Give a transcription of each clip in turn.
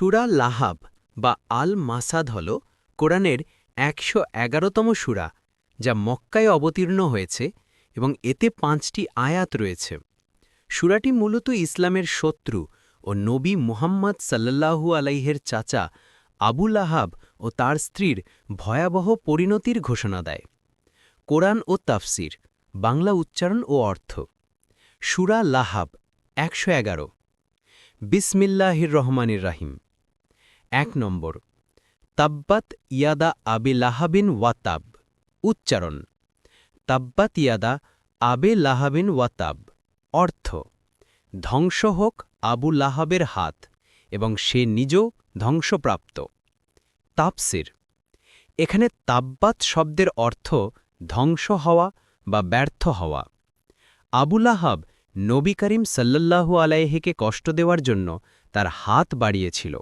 সুরা লাহাব বা আল মাসাদ হল কোরআনের একশো এগারোতম সুরা, যা মক্কায় অবতীর্ণ হয়েছে এবং এতে পাঁচটি আয়াত রয়েছে। সুরাটি মূলত ইসলামের শত্রু ও নবী মুহাম্মদ সাল্লাল্লাহু আলাইহের চাচা আবু লাহাব ও তার স্ত্রীর ভয়াবহ পরিণতির ঘোষণা দেয়। কোরআন ও তাফসির, বাংলা উচ্চারণ ও অর্থ। সুরা লাহাব একশো এগারো। বিসমিল্লাহির রহমানির রাহিম। এক নম্বর, তাব্বাত ইয়াদা আবে লাহাবিন ওয়াতাব, উচ্চারণ, তাব্বাত ইয়াদা আবে লাহাবিন ওয়াতাব, অর্থ, ধ্বংস হোক আবু লাহাবের হাত এবং সে নিজেও ধ্বংসপ্রাপ্ত। তাপসির এখানে তাব্বাত শব্দের অর্থ ধ্বংস হওয়া বা ব্যর্থ হওয়া। আবু লাহাব নবী করিম সাল্লাল্লাহু আলাইহিকে কষ্ট দেওয়ার জন্য তার হাত বাড়িয়েছিল।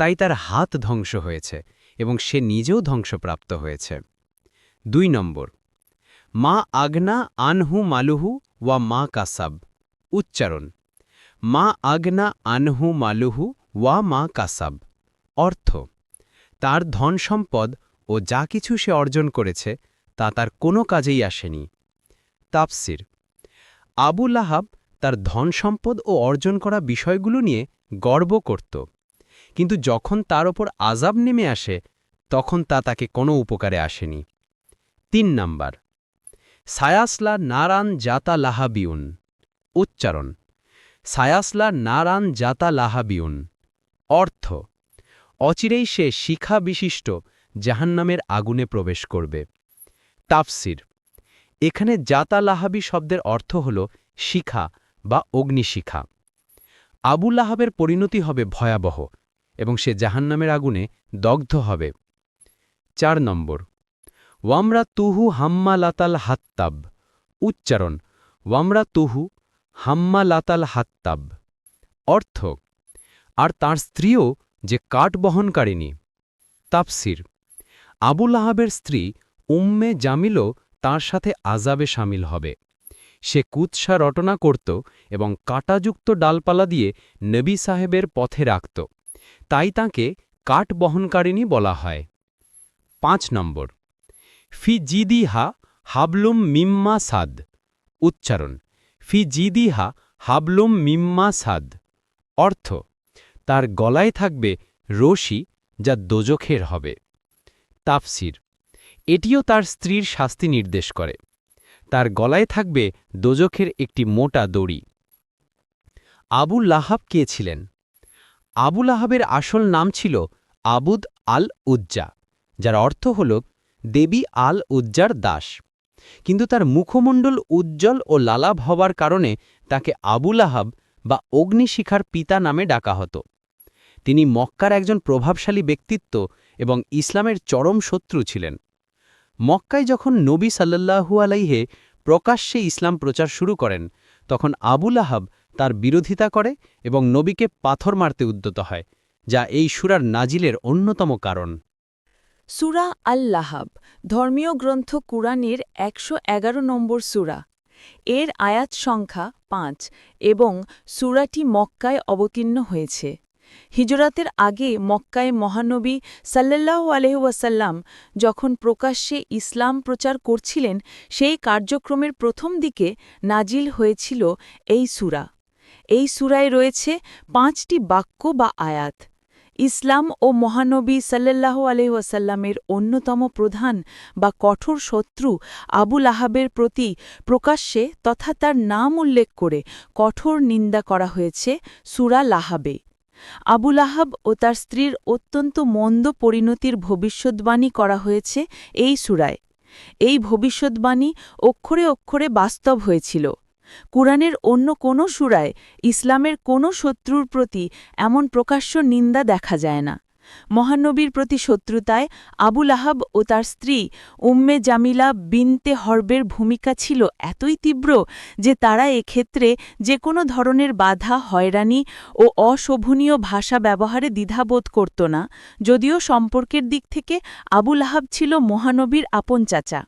তাই তার হাত ধ্বংস হয়েছে এবং সে নিজেও ধ্বংসপ্রাপ্ত হয়েছে। দুই নম্বর, মা আগনা আনহু মালুহু ওয়া মা কাসাব। উচ্চারণ, মা আগনা আনহু মালুহু ওয়া মা কাসাব। অর্থ, তার ধন সম্পদ ও যা কিছু সে অর্জন করেছে তা তার কোনো কাজেই আসেনি। তাপসির আবু লাহাব তার ধন সম্পদ ও অর্জন করা বিষয়গুলো নিয়ে গর্ব করত। কিন্তু যখন তার ওপর আজাব নেমে আসে, তখন তা তাকে কোনো উপকারে আসেনি। তিন নাম্বার, সায়াসলা নারান জাতা লাহাবিউন। উচ্চারণ, সায়াসলা নারান জাতা লাহাবিউন। অর্থ, অচিরেই সে শিখা বিশিষ্ট জাহান্নামের আগুনে প্রবেশ করবে। তাফসির, এখানে জাতা লাহাবি শব্দের অর্থ হল শিখা বা অগ্নিশিখা। আবু লাহাবের পরিণতি হবে ভয়াবহ। এবং সে জাহান্নামের আগুনে দগ্ধ হবে। চার নম্বর। ওয়ামরা তুহু হাম্মা লাতাল হাত্তাব। উচ্চারণ ওয়ামরা তুহু হাম্মা লাতাল হাত্তাব। অর্থ, আর তার স্ত্রীও যে কাঠ বহনকারিনী তাপসির আবুল আহাবের স্ত্রী উম্মে জামিলও তার সাথে আজাবে সামিল হবে। সে কুৎসা রটনা করত এবং কাটাযুক্ত ডালপালা দিয়ে নবী সাহেবের পথে রাখত। তাই তাকে কাঠ বহনকারিণী বলা হয়। পাঁচ নম্বর। ফি জিদিহা হাবলুম মিম্মা সাদ। উচ্চারণ। ফি জিদিহা হাবলুম মিম্মা সাদ। অর্থ। তার গলায় থাকবে রশি যা দোজখের হবে। তাফসির। এটিও তার স্ত্রীর শাস্তি নির্দেশ করে। তার গলায় থাকবে দোজখের একটি মোটা দড়ি। আবু লাহাব কে ছিলেন? আবুল আহাবের আসল নাম ছিল আবুদ আল উজ্জা যার অর্থ হল দেবী আল উজ্জার দাস। কিন্তু তার মুখমণ্ডল উজ্জ্বল ও লালাভ হওয়ার কারণে তাকে আবুল আহাব বা অগ্নিশিখার পিতা নামে ডাকা হতো। তিনি মক্কার একজন প্রভাবশালী ব্যক্তিত্ব এবং ইসলামের চরম শত্রু ছিলেন। মক্কায় যখন নবী সাল্লাহু আলাইহে প্রকাশ্যে ইসলাম প্রচার শুরু করেন, তখন আবুল আহাব তার বিরোধিতা করে এবং নবীকে পাথর মারতে উদ্যত হয়, যা এই সুরার নাজিলের অন্যতম কারণ। সুরা আল্লাহাব, ধর্মীয় গ্রন্থ কুরআনের একশো এগারো নম্বর সুরা। এর আয়াত সংখ্যা পাঁচ এবং সুরাটি মক্কায় অবতীর্ণ হয়েছে। হিজরাতের আগে মক্কায় মহানবী সাল্লাল্লাহু আলহাসাল্লাম যখন প্রকাশ্যে ইসলাম প্রচার করছিলেন, সেই কার্যক্রমের প্রথম দিকে নাজিল হয়েছিল এই সুরা। এই সুরায় রয়েছে পাঁচটি বাক্য বা আয়াত। ইসলাম ও মহানবী সাল্লাহ আলহাসাল্লামের অন্যতম প্রধান বা কঠোর শত্রু আবুল আহাবের প্রতি প্রকাশ্যে তথা তার নাম উল্লেখ করে কঠোর নিন্দা করা হয়েছে সুরা লাহাবে। আবুল আহাব ও তার স্ত্রীর অত্যন্ত মন্দ পরিণতির ভবিষ্যদ্বাণী করা হয়েছে এই সুরায়। এই ভবিষ্যদ্বাণী অক্ষরে অক্ষরে বাস্তব হয়েছিল। কুরআনের অন্য কোনো সুরায় ইসলামের কোনো শত্রুর প্রতি এমন প্রকাশ্য নিন্দা দেখা যায় না। মহানবীর প্রতি শত্রুতায় আবুল আহাব ও তার স্ত্রী উম্মে জামিলা বিনতে হর্বের ভূমিকা ছিল এতই তীব্র যে তারা এক্ষেত্রে যে কোনো ধরনের বাধা, হয়রানি ও অশোভনীয় ভাষা ব্যবহারে দ্বিধাবোধ করত না, যদিও সম্পর্কের দিক থেকে আবুল আহাব ছিল মহানবীর আপন চাচা।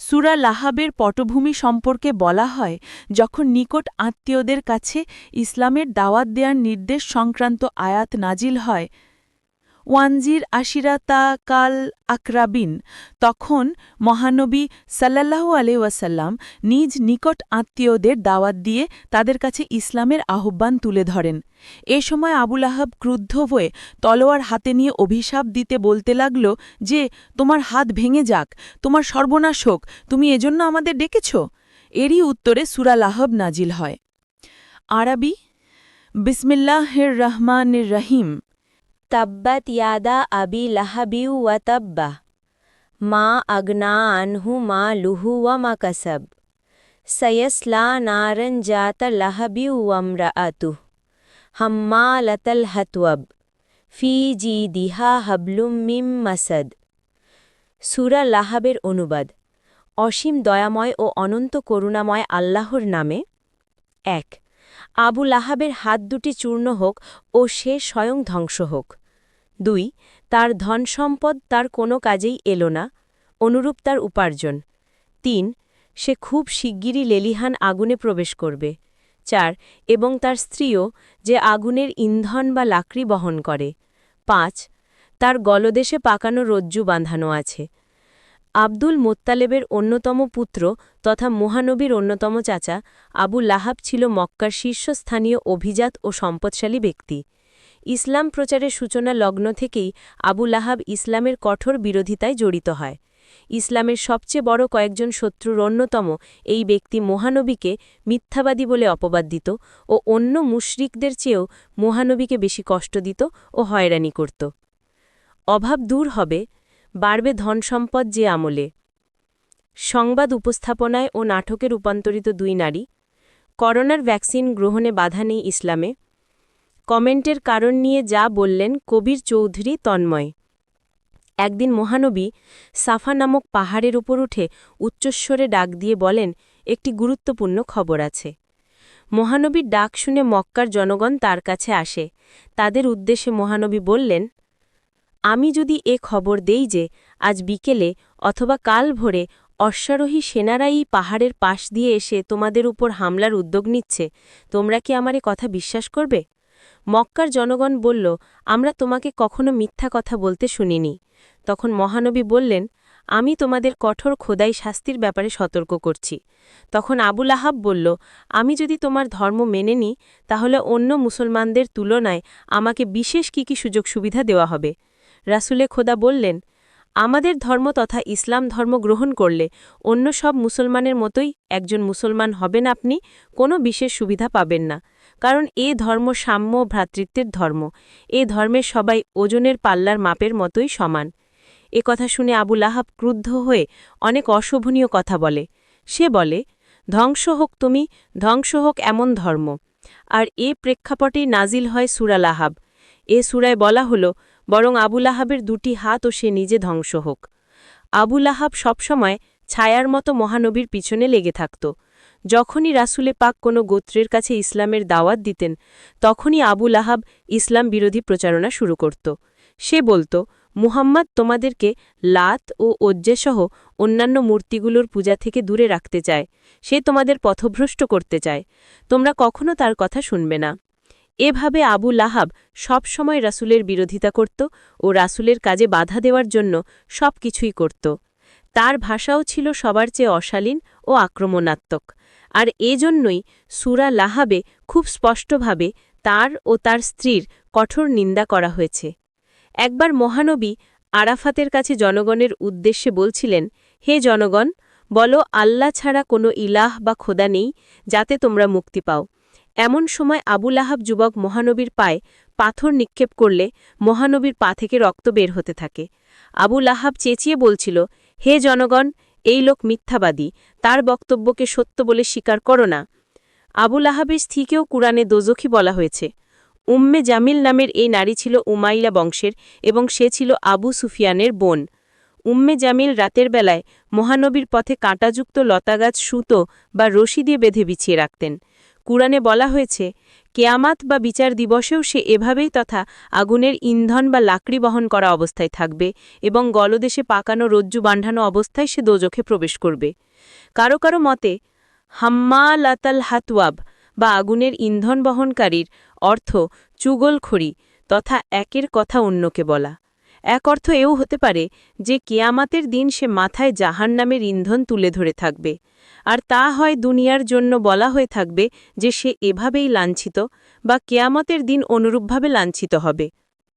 সুরা লাহাবের পটভূমি সম্পর্কে বলা হয় যখন নিকট আত্মীয়দের কাছে ইসলামের দাওয়াত দেওয়ার নির্দেশ সংক্রান্ত আয়াত নাজিল হয়। ওয়ানজির আশিরাতা কাল আকরাবিন। তখন মহানবী সাল্লাল্লাহু আলাইসাল্লাম নিজ নিকট আত্মীয়দের দাওয়াত দিয়ে তাদের কাছে ইসলামের আহ্বান তুলে ধরেন। এ সময় আবুল আহাব ক্রুদ্ধ হয়ে তলোয়ার হাতে নিয়ে অভিশাপ দিতে বলতে লাগল যে, তোমার হাত ভেঙে যাক, তোমার সর্বনাশ হোক, তুমি এজন্য আমাদের ডেকেছ? এরই উত্তরে সুরা লাহব নাজিল হয়। আরবি, বিসমিল্লাহির রহমানির রহিম। তাব্বাত ইয়াদা আবি লাহাবিউ ওয়া তাব্বা। মা আগনা আনহু মা লুহু ওয়া মা কসব। সয়সলা নারন জাত লাহাবিউ ওয়ামরা আতু হাম্মা লতল হতওয়ব। ফি জি দিহা হাবলুম মিম মাসাদ। সুরা লাহাবের অনুবাদ। অসীম দয়াময় ও অনন্ত করুণাময় আল্লাহর নামে। এক। আবু লাহাবের হাত দুটি চূর্ণ হোক ও সে স্বয়ং ধ্বংস হোক। দুই, তার ধনসম্পদ তার কোনো কাজেই এলো না, অনুরূপ তার উপার্জন। তিন, সে খুব শিগগিরই লেলিহান আগুনে প্রবেশ করবে। চার, এবং তার স্ত্রীও যে আগুনের ইন্ধন বা লাকড়ি বহন করে। পাঁচ, তার গলদেশে পাকানো রজ্জু বাঁধানো আছে। আব্দুল মোত্তালেবের অন্যতম পুত্র তথা মহানবীর অন্যতম চাচা আবু লাহাব ছিল মক্কার শীর্ষস্থানীয় অভিজাত ও সম্পদশালী ব্যক্তি। ইসলাম প্রচারের সূচনা লগ্ন থেকেই আবু লাহাব ইসলামের কঠোর বিরোধিতায় জড়িত হয়। ইসলামের সবচেয়ে বড় কয়েকজন শত্রুর অন্যতম এই ব্যক্তি মহানবীকে মিথ্যাবাদী বলে অপবাদ দিত ও অন্য মুশরিকদের চেয়েও মহানবীকে বেশি কষ্ট দিত ও হয়রানি করত। অভাব দূর হবে, বাড়বে ধনসম্পদ যে আমলে। সংবাদ উপস্থাপনায় ও নাটকে রূপান্তরিত দুই নারী। করোনার ভ্যাকসিন গ্রহণে বাধা নেই ইসলামে। কমেন্টের কারণ নিয়ে যা বললেন কবির চৌধুরী তন্ময়। একদিন মহানবী সাফা নামক পাহাড়ের উপর উঠে উচ্চস্বরে ডাক দিয়ে বলেন, একটি গুরুত্বপূর্ণ খবর আছে মহানবীর ডাক শুনে মক্কার জনগণ তার কাছে আসে। তাদের উদ্দেশ্যে মহানবী বললেন, আমি যদি এ খবর দেই যে আজ বিকেলে অথবা কাল ভোরে অশ্বারোহী সেনারাই পাহাড়ের পাশ দিয়ে এসে তোমাদের উপর হামলার উদ্যোগ নিচ্ছে, তোমরা কি আমার কথা বিশ্বাস করবে? মক্কার জনগণ বলল, আমরা তোমাকে কখনো মিথ্যা কথা বলতে শুনিনি। তখন মহানবী বললেন, আমি তোমাদের কঠোর খোদাই শাস্তির ব্যাপারে সতর্ক করছি। তখন আবুল আহাব বলল, আমি যদি তোমার ধর্ম মেনে নিই তাহলে অন্য মুসলমানদের তুলনায় আমাকে বিশেষ কি কি সুযোগ সুবিধা দেওয়া হবে? রাসুলে খোদা বললেন, আমাদের ধর্ম তথা ইসলাম ধর্ম গ্রহণ করলে অন্য সব মুসলমানের মতোই একজন মুসলমান হবেন আপনি, কোনো বিশেষ সুবিধা পাবেন না। কারণ এ ধর্ম সাম্য ভ্রাতৃত্বের ধর্ম। এ ধর্মের সবাই ওজনের পাল্লার মাপের মতোই সমান। এ কথা শুনে আবুল আহাব ক্রুদ্ধ হয়ে অনেক অশোভনীয় কথা বলে। সে বলে, ধ্বংস হোক তুমি, ধ্বংস হোক এমন ধর্ম। আর এ প্রেক্ষাপটেই নাজিল হয় সুরাল আহাব এ সুরায় বলা হল, বরং আবুল আহাবের দুটি হাত ও সে নিজে ধ্বংস হোক। আবুল আহাব সবসময় ছায়ার মতো মহানবীর পিছনে লেগে থাকত। যখনই রাসুলে পাক কোনো গোত্রের কাছে ইসলামের দাওয়াত দিতেন, তখনই আবুল আহাব ইসলাম বিরোধী প্রচারণা শুরু করত। সে বলতো, মুহাম্মদ তোমাদেরকে লাত ও ওজ্জেসহ অন্যান্য মূর্তিগুলোর পূজা থেকে দূরে রাখতে চায়। সে তোমাদের পথভ্রষ্ট করতে চায়। তোমরা কখনো তার কথা শুনবে না। এভাবে আবু লাহাব সব সময় রাসুলের বিরোধিতা করত ও রাসুলের কাজে বাধা দেওয়ার জন্য সব কিছুই করত। তার ভাষাও ছিল সবার চেয়ে অশালীন ও আক্রমণাত্মক। আর এজন্যই সুরা লাহাবে খুব স্পষ্টভাবে তার ও তার স্ত্রীর কঠোর নিন্দা করা হয়েছে। একবার মহানবী আরাফাতের কাছে জনগণের উদ্দেশ্যে বলছিলেন, হে জনগণ, বলো আল্লাহ ছাড়া কোনো ইলাহ বা খোদা নেই যাতে তোমরা মুক্তি পাও। এমন সময় আবুল আহাব যুবক মহানবীর পায়ে পাথর নিক্ষেপ করলে মহানবীর পা থেকে রক্ত বের হতে থাকে। আবুল আহাব চেঁচিয়ে বলছিল, হে জনগণ এই লোক মিথ্যাবাদী, তার বক্তব্যকে সত্য বলে স্বীকার করো না। আবুল আহাবের স্ত্রীকেও কুরআনে দোজখী বলা হয়েছে। উম্মে জামিল নামের এই নারী ছিল উমাইলা বংশের এবং সে ছিল আবু সুফিয়ানের বোন। উম্মে জামিল রাতের বেলায় মহানবীর পথে কাঁটাযুক্ত লতাগাছ সুতো বা রশি দিয়ে বেঁধে বিছিয়ে রাখতেন। কুরআনে বলা হয়েছে, কেয়ামাত বা বিচার দিবসেও সে এভাবেই তথা আগুনের ইন্ধন বা লাকড়ি বহন করা অবস্থায় থাকবে এবং গলদেশে পাকানো রজ্জু বান্ধানো অবস্থায় সে দোজখে প্রবেশ করবে। কারও কারও মতে, হাম্মালাতাল হাতওয়াব বা আগুনের ইন্ধন বহনকারীর অর্থ চুগলখড়ি তথা একের কথা অন্যকে বলা। এক অর্থ এও হতে পারে যে কেয়ামাতের দিন সে মাথায় জাহান নামের ইন্ধন তুলে ধরে থাকবে। আর তা হয় দুনিয়ার জন্য বলা হয়ে থাকবে যে সে এভাবেই লাঞ্ছিত বা কেয়ামতের দিন অনুরূপভাবে লাঞ্ছিত হবে।